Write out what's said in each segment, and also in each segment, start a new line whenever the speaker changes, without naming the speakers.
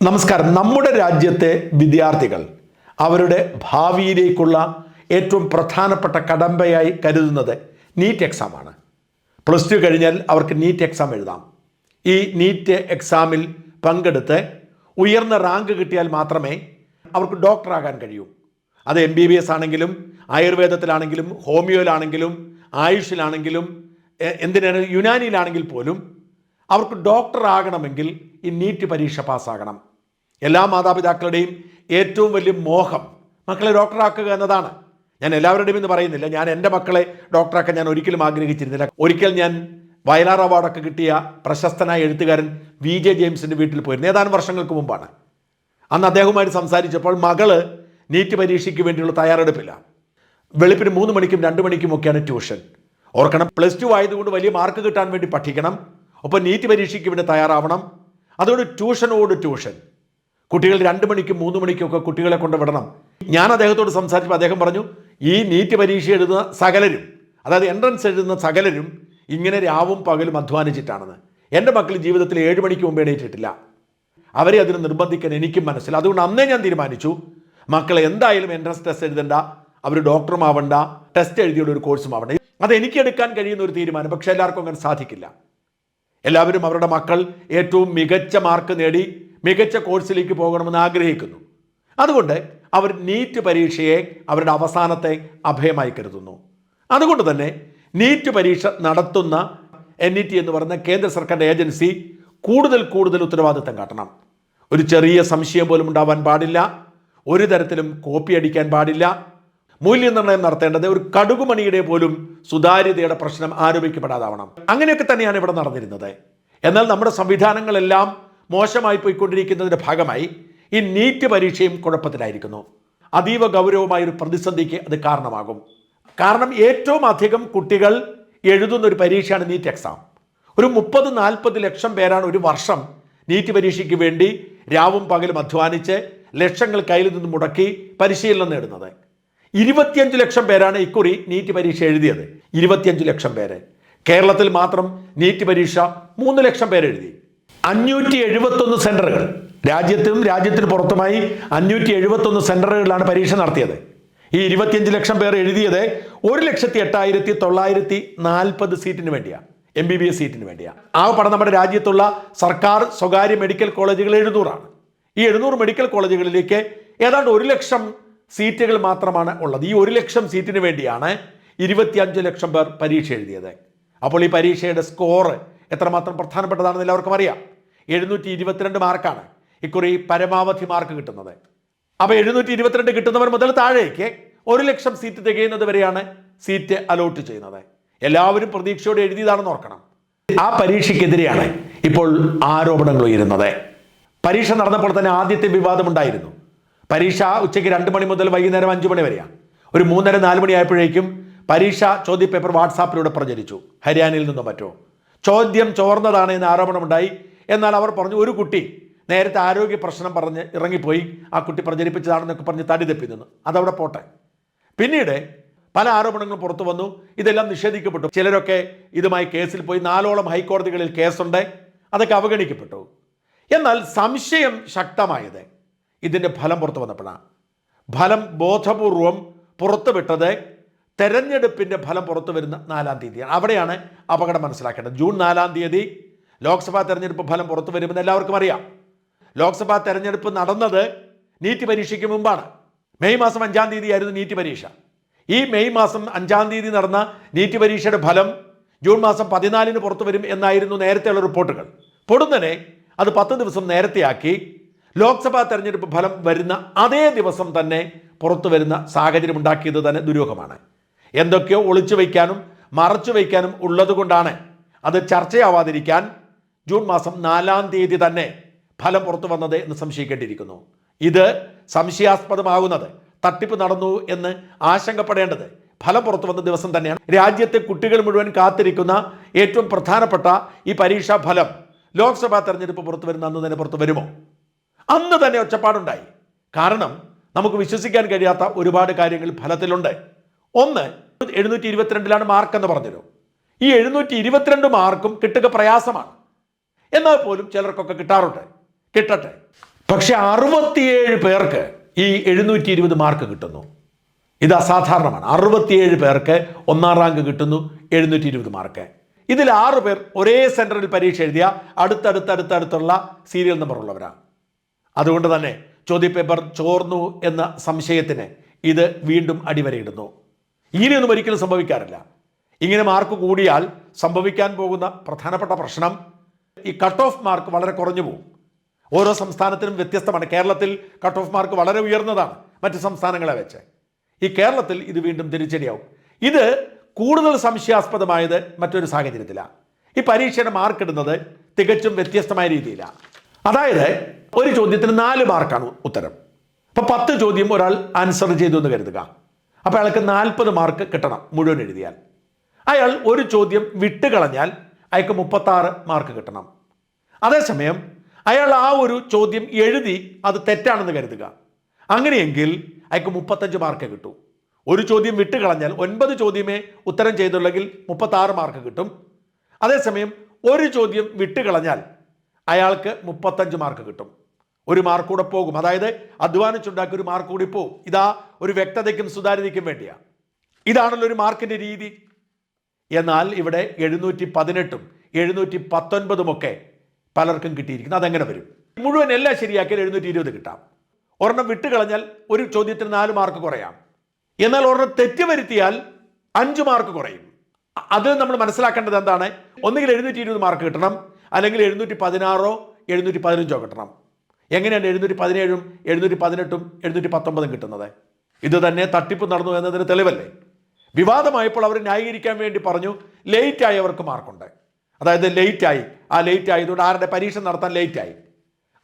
നമസ്കാരം. നമ്മുടെ രാജ്യത്തെ വിദ്യാർത്ഥികൾ അവരുടെ ഭാവിയിലേക്കുള്ള ഏറ്റവും പ്രധാനപ്പെട്ട കടമ്പയായി കരുതുന്നത് നീറ്റ് എക്സാമാണ് പ്ലസ് ടു കഴിഞ്ഞാൽ അവർക്ക് നീറ്റ് എക്സാം എഴുതാം. ഈ നീറ്റ് എക്സാമിൽ പങ്കെടുത്ത് ഉയർന്ന റാങ്ക് കിട്ടിയാൽ മാത്രമേ അവർക്ക് ഡോക്ടറാകാൻ കഴിയൂ. അത് എം ബി ബി എസ് ആണെങ്കിലും ആയുർവേദത്തിലാണെങ്കിലും ഹോമിയോയിലാണെങ്കിലും ആയുഷിലാണെങ്കിലും എന്തിനാണ് യുനാനിയിലാണെങ്കിൽ പോലും അവർക്ക് ഡോക്ടർ ആകണമെങ്കിൽ ഈ നീറ്റ് പരീക്ഷ പാസ്സാകണം എല്ലാ മാതാപിതാക്കളുടെയും ഏറ്റവും വലിയ മോഹം മക്കളെ ഡോക്ടറാക്കുക എന്നതാണ്. ഞാൻ എല്ലാവരുടെയും എന്ന് പറയുന്നില്ല. ഞാൻ എന്റെ മക്കളെ ഡോക്ടറാക്കാൻ ഞാൻ ഒരിക്കലും ആഗ്രഹിച്ചിരുന്നില്ല. ഒരിക്കൽ ഞാൻ വയലാർ അവാർഡൊക്കെ കിട്ടിയ പ്രശസ്തനായ എഴുത്തുകാരൻ വി ജെ ജെയിംസിന്റെ വീട്ടിൽ പോയിരുന്നു. ഏതാനും വർഷങ്ങൾക്ക് മുമ്പാണ്. അന്ന് അദ്ദേഹവുമായിട്ട് സംസാരിച്ചപ്പോൾ മകൾ നീറ്റ് പരീക്ഷയ്ക്ക് വേണ്ടിയുള്ള തയ്യാറെടുപ്പില്ല വെളുപ്പിന് മൂന്ന് മണിക്കും രണ്ട് മണിക്കും ഒക്കെയാണ് ട്യൂഷൻ. ഓർക്കണം പ്ലസ് ടു ആയതുകൊണ്ട് വലിയ മാർക്ക് കിട്ടാൻ വേണ്ടി പഠിക്കണം. ഒപ്പം നീറ്റ് പരീക്ഷയ്ക്ക് വേണ്ടി തയ്യാറാവണം. അതുകൊണ്ട് ട്യൂഷനോട് ട്യൂഷൻ. കുട്ടികൾ രണ്ട് മണിക്കും മൂന്ന് മണിക്കും ഒക്കെ കുട്ടികളെ കൊണ്ട് വിടണം. ഞാൻ അദ്ദേഹത്തോട് സംസാരിച്ചപ്പോൾ അദ്ദേഹം പറഞ്ഞു ഈ നീറ്റ് പരീക്ഷ എഴുതുന്ന സകലരും അതായത് എൻട്രൻസ് എഴുതുന്ന സകലരും ഇങ്ങനെ രാവും പകലും അധ്വാനിച്ചിട്ടാണെന്ന്. എന്റെ മക്കൾ ജീവിതത്തിൽ ഏഴ് മണിക്ക് മുമ്പ് എണീറ്റിട്ടില്ല. അവരെ അതിന് നിർബന്ധിക്കാൻ എനിക്കും മനസ്സിൽ അതുകൊണ്ട് അന്നേ ഞാൻ തീരുമാനിച്ചു മക്കളെ എന്തായാലും എൻട്രൻസ് ടെസ്റ്റ് എഴുതണ്ട അവർ ഡോക്ടറും ആവണ്ട ടെസ്റ്റ് എഴുതിയുള്ള ഒരു കോഴ്സും ആവണ്ട അത് എനിക്ക് എടുക്കാൻ കഴിയുന്ന ഒരു തീരുമാനം പക്ഷേ എല്ലാവർക്കും അങ്ങനെ സാധിക്കില്ല. എല്ലാവരും അവരുടെ മക്കൾ ഏറ്റവും മികച്ച മാർക്ക് നേടി മികച്ച കോഴ്സിലേക്ക് പോകണമെന്ന് ആഗ്രഹിക്കുന്നു. അതുകൊണ്ട് അവർ നീറ്റ് പരീക്ഷയെ അവരുടെ അവസാനത്തെ അഭയമായി കരുതുന്നു. അതുകൊണ്ട് തന്നെ നീറ്റ് പരീക്ഷ നടത്തുന്ന എൻ ഇ ടി എന്ന് പറയുന്ന കേന്ദ്ര സർക്കാരിന്റെ ഏജൻസി കൂടുതൽ കൂടുതൽ ഉത്തരവാദിത്തം കാട്ടണം. ഒരു ചെറിയ സംശയം പോലും ഉണ്ടാവാൻ പാടില്ല. ഒരു തരത്തിലും കോപ്പി അടിക്കാൻ പാടില്ല. മൂല്യനിർണയം നടത്തേണ്ടത് ഒരു കടുകുമണിയുടെ പോലും സുതാര്യതയുടെ പ്രശ്നം ആരോപിക്കപ്പെടാതാവണം. അങ്ങനെയൊക്കെ തന്നെയാണ് ഇവിടെ നടന്നിരുന്നത്. എന്നാൽ നമ്മുടെ സംവിധാനങ്ങളെല്ലാം മോശമായി പോയിക്കൊണ്ടിരിക്കുന്നതിന്റെ ഭാഗമായി ഈ നീറ്റ് പരീക്ഷയും കുഴപ്പത്തിലായിരിക്കുന്നു. അതീവ ഗൗരവമായ ഒരു പ്രതിസന്ധിക്ക് അത് കാരണമാകും. കാരണം ഏറ്റവും അധികം കുട്ടികൾ എഴുതുന്ന ഒരു പരീക്ഷയാണ് നീറ്റ് എക്സാം. ഒരു മുപ്പത് നാൽപ്പത് ലക്ഷം പേരാണ് ഒരു വർഷം നീറ്റ് പരീക്ഷയ്ക്ക് വേണ്ടി രാവും പകലും അധ്വാനിച്ച് ലക്ഷങ്ങൾ കയ്യിൽ നിന്ന് മുടക്കി പരിശീലനം നേടുന്നത്. ഇരുപത്തിയഞ്ച് ലക്ഷം പേരാണ് ഇക്കുറി നീറ്റ് പരീക്ഷ എഴുതിയത്. ഇരുപത്തിയഞ്ച് ലക്ഷം പേര്. കേരളത്തിൽ മാത്രം നീറ്റ് പരീക്ഷ മൂന്ന് ലക്ഷം പേരെഴുതി. അഞ്ഞൂറ്റി എഴുപത്തൊന്ന് സെന്ററുകൾ. രാജ്യത്തും രാജ്യത്തിന് പുറത്തുമായി അഞ്ഞൂറ്റി എഴുപത്തൊന്ന് സെന്ററുകളിലാണ് പരീക്ഷ നടത്തിയത്. ഈ ഇരുപത്തിയഞ്ച് ലക്ഷം പേർ എഴുതിയത് ഒരു ലക്ഷത്തി എട്ടായിരത്തി തൊള്ളായിരത്തി നാൽപ്പത് സീറ്റിന് വേണ്ടിയാണ്. എം ബി ബി എസ് സീറ്റിന് വേണ്ടിയാണ്. ആ പടം നമ്മുടെ രാജ്യത്തുള്ള സർക്കാർ സ്വകാര്യ മെഡിക്കൽ കോളേജുകൾ എഴുന്നൂറാണ്. ഈ എഴുന്നൂറ് മെഡിക്കൽ കോളേജുകളിലേക്ക് ഏതാണ്ട് ഒരു ലക്ഷം സീറ്റുകൾ മാത്രമാണ് ഉള്ളത്. ഈ ഒരു ലക്ഷം സീറ്റിന് വേണ്ടിയാണ് ഇരുപത്തിയഞ്ച് ലക്ഷം പേർ പരീക്ഷ എഴുതിയത്. അപ്പോൾ ഈ പരീക്ഷയുടെ സ്കോർ എത്രമാത്രം പ്രധാനപ്പെട്ടതാണെന്ന് എല്ലാവർക്കും അറിയാം. എഴുന്നൂറ്റി ഇരുപത്തിരണ്ട് മാർക്കാണ് ഇക്കുറി പരമാവധി മാർക്ക് കിട്ടുന്നത്. അപ്പോൾ എഴുന്നൂറ്റി ഇരുപത്തിരണ്ട് കിട്ടുന്നവർ മുതൽ താഴേക്ക് ഒരു ലക്ഷം സീറ്റ് തികയുന്നത് വരെയാണ് സീറ്റ് അലോട്ട് ചെയ്യുന്നത്. എല്ലാവരും പ്രതീക്ഷയോടെ എഴുതിയതാണെന്ന് ഓർക്കണം. ആ പരീക്ഷയ്ക്കെതിരെയാണ് ഇപ്പോൾ ആരോപണങ്ങൾ ഉയരുന്നത്. പരീക്ഷ നടന്നപ്പോൾ തന്നെ ആദ്യത്തെ വിവാദം ഉണ്ടായിരുന്നു. പരീക്ഷ ഉച്ചയ്ക്ക് രണ്ട് മണി മുതൽ വൈകുന്നേരം അഞ്ചു മണി വരെയാണ്. ഒരു മൂന്നര നാല് മണി ആയപ്പോഴേക്കും പരീക്ഷ ചോദ്യപേപ്പർ വാട്സാപ്പിലൂടെ പ്രചരിച്ചു. ഹരിയാനയിൽ നിന്നും മറ്റോ. ചോദ്യം ചോർന്നതാണ് എന്ന് ആരോപണമുണ്ടായി. എന്നാൽ അവർ പറഞ്ഞു ഒരു കുട്ടി നേരത്തെ ആരോഗ്യ പ്രശ്നം പറഞ്ഞ് ഇറങ്ങിപ്പോയി. ആ കുട്ടി പ്രചരിപ്പിച്ചതാണെന്നൊക്കെ പറഞ്ഞ് തടി തെപ്പി നിന്നു. അതവിടെ പോട്ടെ. പിന്നീട് പല ആരോപണങ്ങളും പുറത്തു വന്നു. ഇതെല്ലാം നിഷേധിക്കപ്പെട്ടു. ചിലരൊക്കെ ഇതുമായി കേസിൽ പോയി. നാലോളം ഹൈക്കോടതികളിൽ കേസുണ്ട്. അതൊക്കെ അവഗണിക്കപ്പെട്ടു. എന്നാൽ സംശയം ശക്തമായത് ഇതിന്റെ ഫലം പുറത്തു വന്നപ്പോഴാണ്. ഫലം ബോധപൂർവം പുറത്തുവിട്ടത് തെരഞ്ഞെടുപ്പിന്റെ ഫലം പുറത്തു വരുന്ന നാലാം തീയതിയാണ്. അവിടെയാണ് അപകടം മനസ്സിലാക്കേണ്ടത്. ജൂൺ നാലാം തീയതി ലോക്സഭാ തെരഞ്ഞെടുപ്പ് ഫലം പുറത്തു വരുമെന്ന് എല്ലാവർക്കും അറിയാം. ലോക്സഭാ തെരഞ്ഞെടുപ്പ് നടന്നത് നീറ്റ് പരീക്ഷയ്ക്ക് മുമ്പാണ്. മെയ് മാസം അഞ്ചാം തീയതി ആയിരുന്നു നീറ്റ് പരീക്ഷ. ഈ മെയ് മാസം അഞ്ചാം തീയതി നടന്ന നീറ്റ് പരീക്ഷയുടെ ഫലം ജൂൺ മാസം പതിനാലിന് പുറത്തു വരും എന്നായിരുന്നു നേരത്തെയുള്ള റിപ്പോർട്ടുകൾ. പൊടുന്നനെ അത് പത്ത് ദിവസം നേരത്തെയാക്കി ലോക്സഭാ തെരഞ്ഞെടുപ്പ് ഫലം വരുന്ന അതേ ദിവസം തന്നെ പുറത്തു വരുന്ന സാഹചര്യം ഉണ്ടാക്കിയത് തന്നെ ദുരൂഹമാണ് എന്തൊക്കെയോ ഒളിച്ചു വയ്ക്കാനും മറച്ചു വയ്ക്കാനും ഉള്ളതുകൊണ്ടാണ് അത് ചർച്ചയാവാതിരിക്കാൻ ജൂൺ മാസം നാലാം തീയതി തന്നെ ഫലം പുറത്തു വന്നത് എന്ന് സംശയിക്കേണ്ടിയിരിക്കുന്നു. ഇത് സംശയാസ്പദമാകുന്നത് തട്ടിപ്പ് നടന്നു എന്ന് ആശങ്കപ്പെടേണ്ടത് ഫലം പുറത്തു വന്ന ദിവസം തന്നെയാണ്. രാജ്യത്തെ കുട്ടികൾ മുഴുവൻ കാത്തിരിക്കുന്ന ഏറ്റവും പ്രധാനപ്പെട്ട ഈ പരീക്ഷാ ഫലം ലോക്സഭാ തെരഞ്ഞെടുപ്പ് പുറത്തു വരുന്ന അന്ന് തന്നെ പുറത്തു വരുമോ? അന്ന് തന്നെ ഒച്ചപ്പാടുണ്ടായി. കാരണം നമുക്ക് വിശ്വസിക്കാൻ കഴിയാത്ത ഒരുപാട് കാര്യങ്ങൾ ഫലത്തിലുണ്ട്. ഒന്ന് എഴുന്നൂറ്റി ഇരുപത്തിരണ്ടിലാണ് മാർക്ക് എന്ന് പറഞ്ഞല്ലോ ഈ എഴുന്നൂറ്റി ഇരുപത്തിരണ്ട് മാർക്കും കിട്ടുക പ്രയാസമാണ്. എന്നാൽ പോലും ചിലർക്കൊക്കെ കിട്ടാറുണ്ട്. കിട്ടട്ടെ. പക്ഷെ അറുപത്തിയേഴ് പേർക്ക് ഈ എഴുന്നൂറ്റി ഇരുപത് മാർക്ക് കിട്ടുന്നു. ഇത് അസാധാരണമാണ്. അറുപത്തിയേഴ് പേർക്ക് ഒന്നാം റാങ്ക് കിട്ടുന്നു എഴുന്നൂറ്റി ഇരുപത് മാർക്ക്. ഇതിൽ ആറ് പേർ ഒരേ സെന്ററിൽ പരീക്ഷ എഴുതിയ അടുത്തടുത്തടുത്തടുത്തുള്ള സീരിയൽ നമ്പർ ഉള്ളവരാണ് അതുകൊണ്ട് തന്നെ ചോദ്യപേപ്പർ ചോർന്നു എന്ന സംശയത്തിന് ഇത് വീണ്ടും അടിവരയിടുന്നു. ഇങ്ങനെയൊന്നും ഒരിക്കലും സംഭവിക്കാറില്ല. ഇങ്ങനെ മാർക്ക് കൂടിയാൽ സംഭവിക്കാൻ പോകുന്ന പ്രധാനപ്പെട്ട പ്രശ്നം ഈ കട്ട് ഓഫ് മാർക്ക് വളരെ കുറഞ്ഞു പോകും. ഓരോ സംസ്ഥാനത്തിനും വ്യത്യസ്തമാണ്. കേരളത്തിൽ കട്ട് ഓഫ് മാർക്ക് വളരെ ഉയർന്നതാണ് മറ്റ് സംസ്ഥാനങ്ങളെ വെച്ച്. ഈ കേരളത്തിൽ ഇത് വീണ്ടും തിരിച്ചടിയാവും. ഇത് കൂടുതൽ സംശയാസ്പദമായത് മറ്റൊരു സാഹചര്യത്തിലാണ് ഈ പരീക്ഷയുടെ മാർക്ക് ഇടുന്നത് തികച്ചും വ്യത്യസ്തമായ രീതിയിലാണ് അതായത് ഒരു ചോദ്യത്തിന് നാല് മാർക്കാണ് ഉത്തരം. അപ്പോൾ പത്ത് ചോദ്യം ഒരാൾ ആൻസർ ചെയ്തു എന്ന് കരുതുക. അപ്പോൾ അയാൾക്ക് നാൽപ്പത് മാർക്ക് കിട്ടണം മുഴുവൻ എഴുതിയാൽ. അയാൾ ഒരു ചോദ്യം വിട്ടുകളഞ്ഞാൽ അയാൾക്ക് മുപ്പത്താറ് മാർക്ക് കിട്ടണം. അതേസമയം അയാൾ ആ ഒരു ചോദ്യം എഴുതി അത് തെറ്റാണെന്ന് കരുതുക. അങ്ങനെയെങ്കിൽ അയാൾക്ക് മുപ്പത്തഞ്ച് മാർക്ക് കിട്ടൂ. ഒരു ചോദ്യം വിട്ടുകളഞ്ഞാൽ ഒൻപത് ചോദ്യമേ ഉത്തരം ചെയ്തുള്ളെങ്കിൽ മുപ്പത്താറ് മാർക്ക് കിട്ടും. അതേസമയം ഒരു ചോദ്യം വിട്ടുകളഞ്ഞാൽ അയാൾക്ക് മുപ്പത്തഞ്ച് മാർക്ക് കിട്ടും. ഒരു മാർക്ക് കൂടെ പോകും. അതായത് അധ്വാനിച്ചുണ്ടാക്കിയ ഒരു മാർക്ക് കൂടി പോകും ഇതാ ഒരു വ്യക്തതയ്ക്കും സുതാര്യതയ്ക്കും വേണ്ടിയാണ് ഇതാണല്ലോ ഒരു മാർക്കിന്റെ രീതി. എന്നാൽ ഇവിടെ എഴുന്നൂറ്റി പതിനെട്ടും എഴുന്നൂറ്റി പത്തൊൻപതുമൊക്കെ പലർക്കും കിട്ടിയിരിക്കുന്നു. അതെങ്ങനെ വരും? മുഴുവൻ എല്ലാം ശരിയാക്കിയാൽ എഴുന്നൂറ്റി ഇരുപത് കിട്ടാം. ഒരെണ്ണം വിട്ടുകളഞ്ഞാൽ ഒരു ചോദ്യത്തിന് നാല് മാർക്ക് കുറയാം. എന്നാൽ ഒരെണ്ണം തെറ്റ് വരുത്തിയാൽ അഞ്ച് മാർക്ക് കുറയും. അത് നമ്മൾ മനസ്സിലാക്കേണ്ടത് എന്താണ്? ഒന്നുകിൽ എഴുന്നൂറ്റി ഇരുപത് മാർക്ക് കിട്ടണം അല്ലെങ്കിൽ എഴുന്നൂറ്റി പതിനാറോ എഴുന്നൂറ്റി പതിനഞ്ചോ കിട്ടണം. എങ്ങനെയാണ് എഴുന്നൂറ്റി പതിനേഴും എഴുന്നൂറ്റി പതിനെട്ടും എഴുന്നൂറ്റി പത്തൊമ്പതും കിട്ടുന്നത്? ഇത് തന്നെ തട്ടിപ്പ് നടന്നു എന്നതിന് തെളിവല്ലേ? വിവാദമായപ്പോൾ അവർ ന്യായീകരിക്കാൻ വേണ്ടി പറഞ്ഞു ലേറ്റ് അവർക്ക് മാർക്കുണ്ട്. അതായത് ലേറ്റ് ആയി. ആ ലേറ്റ് ആയതുകൊണ്ട് ആരുടെ പരീക്ഷ നടത്താൻ ലേറ്റ് ആയി?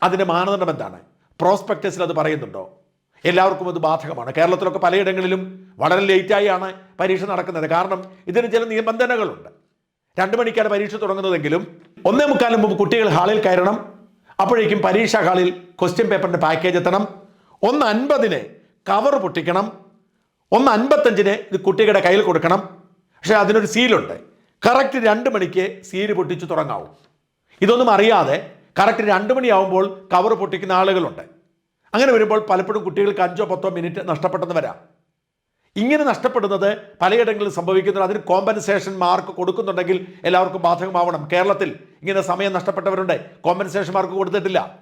അതിന്റെ മാനദണ്ഡം എന്താണ്? പ്രോസ്പെക്ടസിൽ അത് പറയുന്നുണ്ടോ? എല്ലാവർക്കും അത് ബാധകമാണ്. കേരളത്തിലൊക്കെ പലയിടങ്ങളിലും വളരെ ലേറ്റായാണ് പരീക്ഷ നടക്കുന്നത്. കാരണം ഇതിന് ചില നിബന്ധനകളുണ്ട്. രണ്ട് മണിക്കാണ് പരീക്ഷ തുടങ്ങുന്നതെങ്കിലും ഒന്നേ മുക്കാലും മുമ്പ് കുട്ടികൾ ഹാളിൽ കയറണം. അപ്പോഴേക്കും പരീക്ഷാ ഹാളിൽ ക്വസ്റ്റ്യൻ പേപ്പറിന്റെ പാക്കേജ് എത്തണം. ഒന്ന് അൻപതിന് കവർ പൊട്ടിക്കണം. ഒന്ന് അൻപത്തഞ്ചിന് ഇത് കുട്ടികളുടെ കയ്യിൽ കൊടുക്കണം. പക്ഷേ അതിനൊരു സീലുണ്ട്. കറക്റ്റ് രണ്ട് മണിക്ക് സീൽ പൊട്ടിച്ച് തുടങ്ങാവും. ഇതൊന്നും അറിയാതെ കറക്റ്റ് രണ്ട് മണിയാവുമ്പോൾ കവർ പൊട്ടിക്കുന്ന ആളുകളുണ്ട്. അങ്ങനെ വരുമ്പോൾ പലപ്പോഴും കുട്ടികൾക്ക് അഞ്ചോ പത്തോ മിനിറ്റ് നഷ്ടപ്പെട്ടെന്ന് വരാം. ഇങ്ങനെ നഷ്ടപ്പെടുന്നത് പലയിടങ്ങളിലും സംഭവിക്കുന്നുണ്ട്. അതിന് കോമ്പൻസേഷൻ മാർക്ക് കൊടുക്കുന്നുണ്ടെങ്കിൽ എല്ലാവർക്കും ബാധകമാവണം. കേരളത്തിൽ ഇങ്ങനെ സമയം നഷ്ടപ്പെട്ടവരുണ്ട്. കോമ്പൻസേഷൻ മാർക്ക് കൊടുത്തിട്ടില്ല.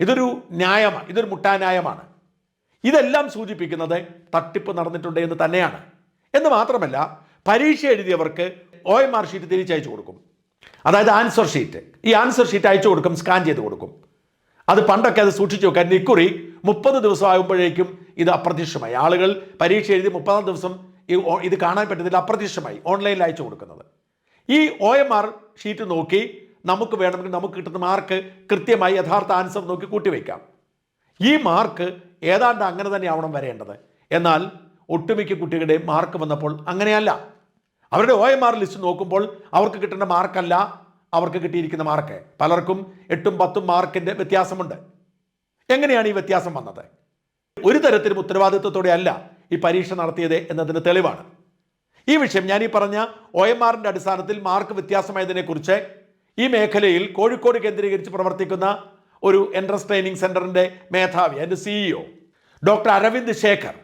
ഇതൊരു ന്യായമാണ് ഇതൊരു മുട്ടാന്യായമാണ് ഇതെല്ലാം സൂചിപ്പിക്കുന്നത് തട്ടിപ്പ് നടന്നിട്ടുണ്ട് എന്ന് തന്നെയാണ്. എന്ന് മാത്രമല്ല പരീക്ഷ എഴുതിയവർക്ക് ഒ എം ആർ ഷീറ്റ് തിരിച്ചയച്ചു കൊടുക്കും. അതായത് ആൻസർ ഷീറ്റ്. ഈ ആൻസർ ഷീറ്റ് അയച്ചു കൊടുക്കും സ്കാൻ ചെയ്ത് കൊടുക്കും. അത് പണ്ടൊക്കെ അത് സൂക്ഷിച്ചു വെക്കാൻ ഇക്കുറി മുപ്പത് ദിവസം ആകുമ്പോഴേക്കും ഇത് അപ്രത്യക്ഷമായി. ആളുകൾ പരീക്ഷ എഴുതി മുപ്പതാം ദിവസം ഇത് കാണാൻ പറ്റുന്നില്ല അപ്രത്യക്ഷമായി ഓൺലൈനിൽ അയച്ചു കൊടുക്കുന്നത്. ഈ ഒ എം ആർ ഷീറ്റ് നോക്കി നമുക്ക് വേണമെങ്കിൽ നമുക്ക് കിട്ടുന്ന മാർക്ക് കൃത്യമായി യഥാർത്ഥ ആൻസർ നോക്കി കൂട്ടിവെക്കാം ഈ മാർക്ക് ഏതാണ്ട് അങ്ങനെ തന്നെ ആവണം വരേണ്ടത്. എന്നാൽ ഒട്ടുമിക്ക കുട്ടികളുടെ മാർക്ക് വന്നപ്പോൾ അങ്ങനെയല്ല. അവരുടെ ഒ എം ആർ ലിസ്റ്റ് നോക്കുമ്പോൾ അവർക്ക് കിട്ടേണ്ട മാർക്കല്ല അവർക്ക് കിട്ടിയിരിക്കുന്ന മാർക്ക്. പലർക്കും എട്ടും പത്തും മാർക്കിന്റെ വ്യത്യാസമുണ്ട്. എങ്ങനെയാണ് ഈ വ്യത്യാസം വന്നത്? ഒരു തരത്തിലും ഉത്തരവാദിത്വത്തോടെ അല്ല ഈ പരീക്ഷ നടത്തിയത് എന്നതിന് തെളിവാണ്. ഈ വിഷയം ഞാൻ ഈ പറഞ്ഞ ഒ എം ആറിന്റെ അടിസ്ഥാനത്തിൽ മാർക്ക് വ്യത്യാസമായതിനെക്കുറിച്ച് ഈ മേഖലയിൽ കോഴിക്കോട് കേന്ദ്രീകരിച്ച് പ്രവർത്തിക്കുന്ന ഒരു എൻട്രൻസ് ട്രെയിനിങ് സെന്ററിന്റെ മേധാവി അതിന്റെ സിഇഒ ഡോക്ടർ അരവിന്ദ് ശേഖർ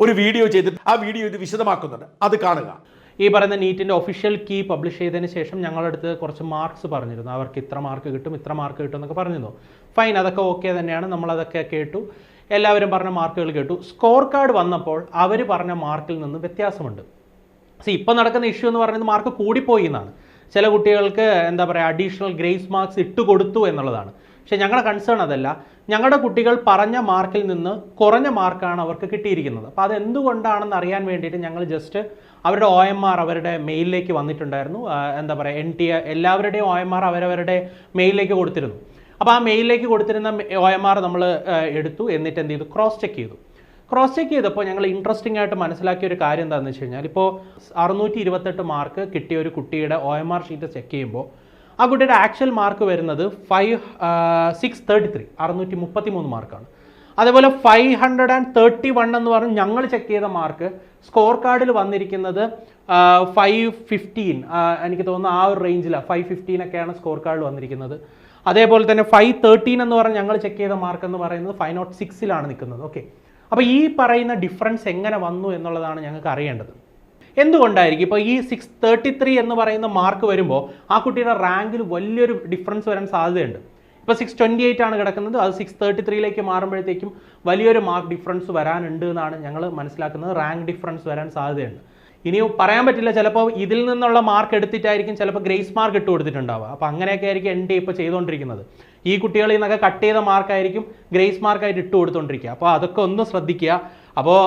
ഒരു വീഡിയോ ചെയ്തിട്ട് ആ വീഡിയോ ഇത് വിശദമാക്കുന്നുണ്ട്. അത് കാണുക.
ഈ പറയുന്ന നീറ്റിന്റെ ഒഫീഷ്യൽ കീ പബ്ലിഷ് ചെയ്തതിന് ശേഷം ഞങ്ങളുടെ അടുത്ത് കുറച്ച് മാർക്സ് പറഞ്ഞിരുന്നു. അവർക്ക് ഇത്ര മാർക്ക് കിട്ടും ഇത്ര മാർക്ക് കിട്ടും എന്നൊക്കെ പറഞ്ഞിരുന്നു. ഫൈൻ അതൊക്കെ ഓക്കെ തന്നെയാണ്. നമ്മളതൊക്കെ കേട്ടു. എല്ലാവരും പറഞ്ഞ മാർക്കുകൾ കേട്ടു. സ്കോർ കാർഡ് വന്നപ്പോൾ അവർ പറഞ്ഞ മാർക്കിൽ നിന്ന് വ്യത്യാസമുണ്ട്. സി ഇപ്പം നടക്കുന്ന ഇഷ്യൂ എന്ന് പറയുന്നത് മാർക്ക് കൂടിപ്പോയി എന്നാണ്. ചില കുട്ടികൾക്ക് എന്താ പറയുക അഡീഷണൽ ഗ്രേസ് മാർക്സ് ഇട്ട് കൊടുത്തു എന്നുള്ളതാണ്. പക്ഷേ ഞങ്ങളുടെ കൺസേൺ അതല്ല. ഞങ്ങളുടെ കുട്ടികൾ പറഞ്ഞ മാർക്കിൽ നിന്ന് കുറഞ്ഞ മാർക്കാണ് അവർക്ക് കിട്ടിയിരിക്കുന്നത്. അപ്പോൾ അത് എന്തുകൊണ്ടാണെന്ന് അറിയാൻ വേണ്ടിയിട്ട് ഞങ്ങൾ ജസ്റ്റ് അവരുടെ ഒ എം ആർ അവരുടെ മെയിലിലേക്ക് വന്നിട്ടുണ്ടായിരുന്നു. എന്താ പറയുക എൻ ടി എല്ലാവരുടെയും ഒ എം ആർ അവരവരുടെ മെയിലിലേക്ക് കൊടുത്തിരുന്നു. അപ്പോൾ ആ മെയിലിലേക്ക് കൊടുത്തിരുന്ന ഒ എം ആർ നമ്മൾ എടുത്തു. എന്നിട്ട് എന്ത് ചെയ്തു? ക്രോസ് ചെക്ക് ചെയ്തു. ക്രോസ് ചെക്ക് ചെയ്തപ്പോൾ ഞങ്ങൾ ഇൻട്രസ്റ്റിംഗ് ആയിട്ട് മനസ്സിലാക്കിയ ഒരു കാര്യം എന്താണെന്ന് വെച്ച് കഴിഞ്ഞാൽ ഇപ്പോൾ അറുന്നൂറ്റി ഇരുപത്തെട്ട് മാർക്ക് കിട്ടിയ ഒരു കുട്ടിയുടെ O M R sheet check ചെയ്യുമ്പോൾ ആ കുട്ടിയുടെ ആക്ച്വൽ മാർക്ക് വരുന്നത് ഫൈവ് സിക്സ് തേർട്ടി ത്രീ അറുന്നൂറ്റി മുപ്പത്തി മൂന്ന് മാർക്കാണ് അതേപോലെ five hundred and thirty one എന്ന് പറഞ്ഞ് ഞങ്ങൾ ചെക്ക് ചെയ്ത മാർക്ക് സ്കോർ കാർഡിൽ വന്നിരിക്കുന്നത് ഫൈവ് ഫിഫ്റ്റീൻ എനിക്ക് തോന്നുന്നു ആ ഒരു റേഞ്ചിലാണ് ഫൈവ് ഫിഫ്റ്റീൻ ഒക്കെയാണ് സ്കോർ കാർഡിൽ വന്നിരിക്കുന്നത്. അതേപോലെ തന്നെ ഫൈവ് തേർട്ടീൻ എന്ന് പറഞ്ഞ് ഞങ്ങൾ ചെക്ക് ചെയ്ത മാർക്ക് എന്ന് പറയുന്നത് ഫൈവ് നോട്ട് സിക്സിലാണ് നിൽക്കുന്നത് ഓക്കെ അപ്പോൾ ഈ പറയുന്ന ഡിഫറൻസ് എങ്ങനെ വന്നു എന്നുള്ളതാണ് ഞങ്ങൾക്ക് അറിയേണ്ടത്. എന്തുകൊണ്ടായിരിക്കും? ഇപ്പോൾ ഈ സിക്സ് തേർട്ടി ത്രീ എന്ന് പറയുന്ന മാർക്ക് വരുമ്പോൾ ആ കുട്ടിയുടെ റാങ്കിൽ വലിയൊരു ഡിഫറൻസ് വരാൻ സാധ്യതയുണ്ട്. ഇപ്പോൾ സിക്സ് ട്വന്റി എയ്റ്റ് ആണ് കിടക്കുന്നത്. അത് സിക്സ് തേർട്ടി ത്രീയിലേക്ക് മാറുമ്പോഴത്തേക്കും വലിയൊരു മാർക്ക് ഡിഫറൻസ് വരാനുണ്ട് എന്നാണ് ഞങ്ങൾ മനസ്സിലാക്കുന്നത്. റാങ്ക് ഡിഫറൻസ് വരാൻ സാധ്യതയുണ്ട്. ഇനി പറയാൻ പറ്റില്ല ചിലപ്പോൾ ഇതിൽ നിന്നുള്ള മാർക്ക് എടുത്തിട്ടായിരിക്കും ചിലപ്പോൾ ഗ്രേസ് മാർക്ക് ഇട്ട് കൊടുത്തിട്ടുണ്ടാവുക. അപ്പോൾ അങ്ങനെയൊക്കെ ആയിരിക്കും എൻ ഡി ഇപ്പോൾ ചെയ്തുകൊണ്ടിരിക്കുന്നത്. ഈ കുട്ടികളിൽ നിന്നൊക്കെ കട്ട് ചെയ്ത മാർക്കായിരിക്കും ഗ്രേസ് മാർക്കായിട്ട് ഇട്ട് കൊടുത്തുകൊണ്ടിരിക്കുക അപ്പോൾ അതൊക്കെ ഒന്ന് ശ്രദ്ധിക്കുക. അപ്പോൾ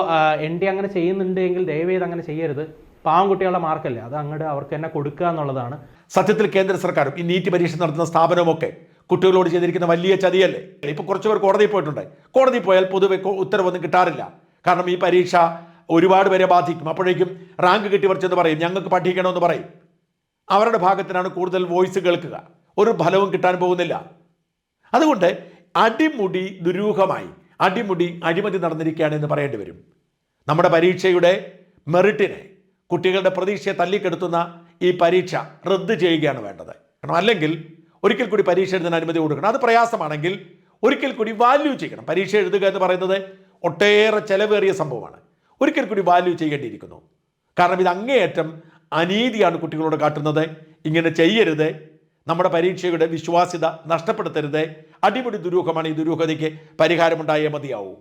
എൻ ഡി അങ്ങനെ ചെയ്യുന്നുണ്ടെങ്കിൽ ദയവേത് അങ്ങനെ ചെയ്യരുത്. പാവം കുട്ടികളുടെ മാർക്കല്ലേ അത് അങ്ങോട്ട് അവർക്ക് തന്നെ കൊടുക്കുക എന്നുള്ളതാണ്.
സത്യത്തിൽ കേന്ദ്ര സർക്കാരും ഈ നീറ്റ് പരീക്ഷ നടത്തുന്ന സ്ഥാപനമൊക്കെ കുട്ടികളോട് ചെയ്തിരിക്കുന്ന വലിയ ചതിയല്ലേ? ഇപ്പോൾ കുറച്ച് പേർ കോടതിയിൽ പോയിട്ടുണ്ട്. കോടതി പോയാൽ പൊതുവെ ഉത്തരവൊന്നും കിട്ടാറില്ല. കാരണം ഈ പരീക്ഷ ഒരുപാട് പേരെ ബാധിക്കും. അപ്പോഴേക്കും റാങ്ക് കിട്ടിയവർ ചെന്ന് പറയും ഞങ്ങൾക്ക് പഠിക്കണമെന്ന് പറയും. അവരുടെ ഭാഗത്തിനാണ് കൂടുതൽ വോയിസ് കേൾക്കുക. ഒരു ഫലവും കിട്ടാൻ പോകുന്നില്ല. അതുകൊണ്ട് അടിമുടി ദുരൂഹമായി അടിമുടി അഴിമതി നടന്നിരിക്കുകയാണ് എന്ന് പറയേണ്ടി വരും. നമ്മുടെ പരീക്ഷയുടെ മെറിറ്റിനെ കുട്ടികളുടെ പ്രതീക്ഷയെ തല്ലിക്കെടുത്തുന്ന ഈ പരീക്ഷ റദ്ദ് ചെയ്യുകയാണ് വേണ്ടത്. കാരണം അല്ലെങ്കിൽ ഒരിക്കൽ കൂടി പരീക്ഷ എഴുതാൻ അനുമതി കൊടുക്കണം. അത് പ്രയാസമാണെങ്കിൽ ഒരിക്കൽ കൂടി വാല്യൂ ചെയ്യണം. പരീക്ഷ എഴുതുക എന്ന് പറയുന്നത് ഒട്ടേറെ ചെലവേറിയ സംഭവമാണ്. ഒരിക്കൽ കൂടി വാല്യൂ ചെയ്യേണ്ടിയിരിക്കുന്നു. കാരണം ഇത് അങ്ങേയറ്റം അനീതിയാണ് കുട്ടികളോട് കാട്ടുന്നത്. ഇങ്ങനെ ചെയ്യരുത്. നമ്മുടെ പരീക്ഷയുടെ വിശ്വാസ്യത നഷ്ടപ്പെടുത്തരുത്. അടിമുടി ദുരൂഹമാണ് ഈ ദുരൂഹതയ്ക്ക് പരിഹാരമുണ്ടായേ മതിയാവൂ.